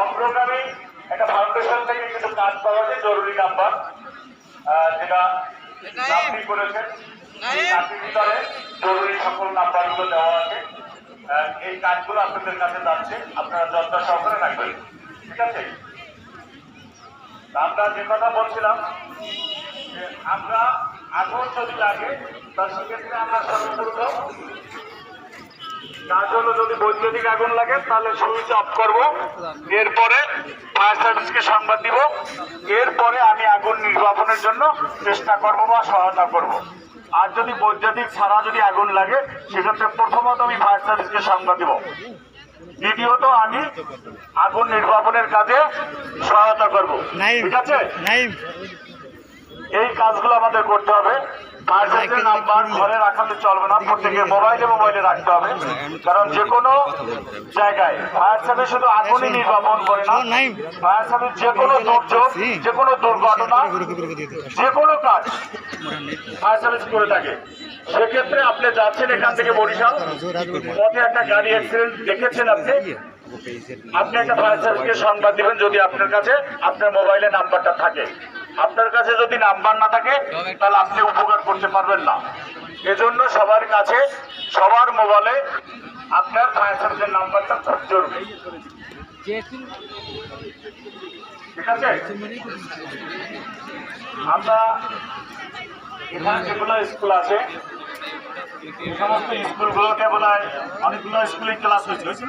অগ্রগামী একটা ফাউন্ডেশন থেকে কিছু কাজ পাওয়া যায় জরুরি নাম্বার যেটা আপনি করেছেন। জরুরি সকল নাম্বারগুলো এই কাজগুলো আপনাদের কাছে যাচ্ছে। আপনারা যত্ন সহকারে রাখবেন। ঠিক আছে? আমরা যে কথা বলছিলাম আমরা আগুন যদি লাগে তার সেক্ষেত্রে আমরা কাজ হলো যদি বৈদ্যুতিক আগুন লাগে, তাহলে সুইচ অফ করব। এরপরে ফায়ার সার্ভিসকে সংবাদ দিব। এরপরে আমি আগুন নির্বাপনের জন্য চেষ্টা করব বা সহায়তা করব। আর যদি বৈদ্যুতিক ছাড়া যদি আগুন লাগে সেক্ষেত্রে প্রথমত আমি ফায়ার সার্ভিসকে সংবাদ দিব। দ্বিতীয়ত আমি আগুন নির্বাপনের কাজে সহায়তা করব। ঠিক আছে? এই কাজগুলো আমাদের করতে হবে। সার্ভিসের নাম্বার ঘরে রাখালে চলবে না। প্রত্যেকে মোবাইলে মোবাইলে রাখতে হবে। কারণ যে কোনো জায়গায় ফায়ার সার্ভিস শুধু আগুনই নির্বাপন করে না। ফায়ার সার্ভিস যে কোনো দুর্যোগ যে কোনো দুর্ঘটনা যে কোনো কাজ ফায়ার সার্ভিস করে থাকে। সেক্ষেত্রে আপনি যাচ্ছেন এখান থেকে বরিশাল। পথে একটা গাড়ি অ্যাক্সিডেন্ট দেখেছেন আপনি? আপনি একটা ফায়ার সার্ভিসকে সংবাদ দিবেন যদি আপনার কাছে আপনার মোবাইলে নাম্বারটা থাকে। আপনার কাছে যদি নাম্বার না থাকে, তাহলে আপনি উপকার করতে পারবেন না। এজন্য সবার কাছে, সবার মোবাইলে আপনার ফায়ার সার্ভিসের নাম্বারটা খুব জরুরি। ঠিক আছে? আমরা এখানে যেগুলো স্কুল আছে সমস্ত স্কুলগুলোতে বোধ অনেকগুলো স্কুলে ক্লাস হয়েছে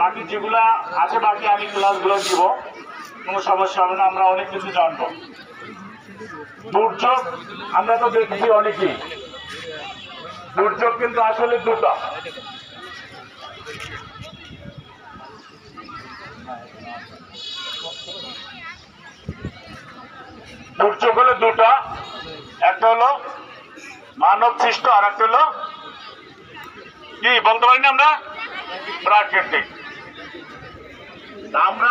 বাকি যেগুলা আছে, বাকি আমি ক্লাসগুলো দিব কোনো সমস্যা হবে না, আমরা অনেক কিছু জানব। দুর্যোগ, আমরা তো দেখছি অনেকই। দুর্যোগ কিন্তু আসলে দুটো। দুর্যোগ হলো দুটো। একটা হলো মানব সৃষ্ট আর একটা হলো কি বলতে পারি না আমরা? প্রাকৃতিক। আমরা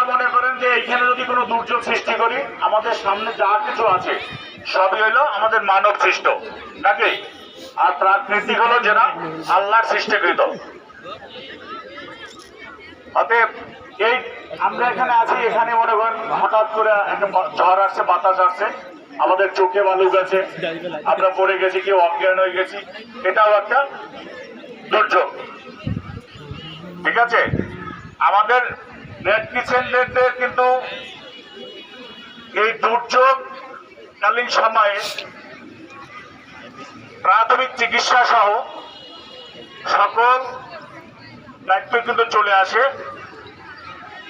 যে এইখানে যদি কোনো দুর্যোগ সৃষ্টি করি, আমাদের সামনে যা কিছু আছে, সবই হলো আমাদের মানব সৃষ্ট। নাকি? আর প্রাকৃতিক হলো যেটা আল্লাহর সৃষ্টিকৃত। অতএব এই আমরা এখানে আছি, এখানে মনে করেন হঠাৎ করে একটা ঝড় আসছে, বাতাস আসছে। আমাদের চোখে বালু গেছে আমরা পড়ে গেছি, কেউ অজ্ঞান হয়ে গেছি। এটাও একটা দুর্যোগ। ঠিক আছে? আমাদের কিচেনদের কিন্তু এই দুর্যোগকালীন সময়ে প্রাথমিক চিকিৎসা সহ সকল দায়িত্ব কিন্তু চলে আসে।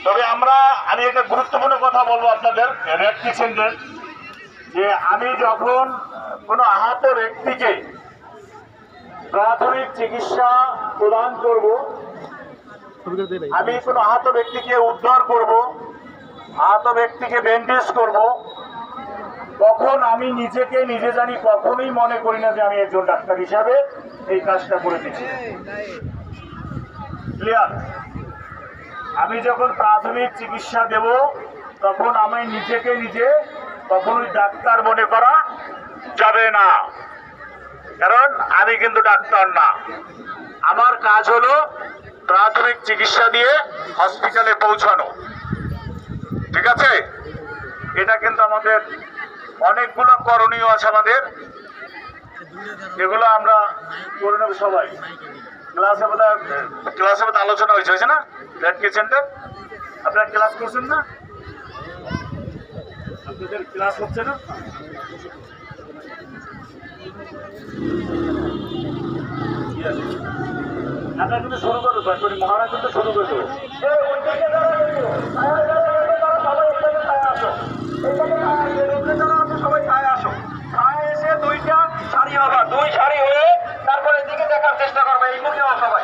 তবে আমরা, আমি একটা গুরুত্বপূর্ণ কথা বলব আপনাদের রেড কিচেনদের যে আমি যখন কোনো আহত ব্যক্তিকে প্রাথমিক চিকিৎসা প্রদান করব আমি কোনো আহত ব্যক্তিকে উদ্ধার করব, আহত ব্যক্তিকে ব্যান্ডেজ করব তখন আমি নিজেকে নিজে জানি, কখনোই মনে করি না যে আমি একজন ডাক্তার হিসাবে এই কাজটা করে দিচ্ছি। ক্লিয়ার আমি যখন প্রাথমিক চিকিৎসা দেব, তখন আমি নিজেকে নিজে কখনোই ডাক্তার মনে করা যাবে না। কারণ আমি কিন্তু ডাক্তার না। আমার কাজ হলো প্রাথমিক চিকিৎসা দিয়ে হসপিটালে পৌঁছানো। ঠিক আছে? এটা কিন্তু আমাদের অনেকগুলো করণীয় আছে আমাদের। এগুলো আমরা করে নেব সবাই। ক্লাসে বোধ ক্লাসে বোধ আলোচনা হয়েছে হয়েছে না? কিচেনটা আপনারা ক্লাস করছেন না? আপনাদের ক্লাস হচ্ছে না? Yes. আমরা কিন্তু শুরু করব সরকারি মহারাজ কিন্তু শুরু করে দেবো সবাই ছায় আসো ছায় এসে দুইটা সারি হবা দুই সারি হয়ে তারপরে দিকে দেখার চেষ্টা করবে এই মুখে সবাই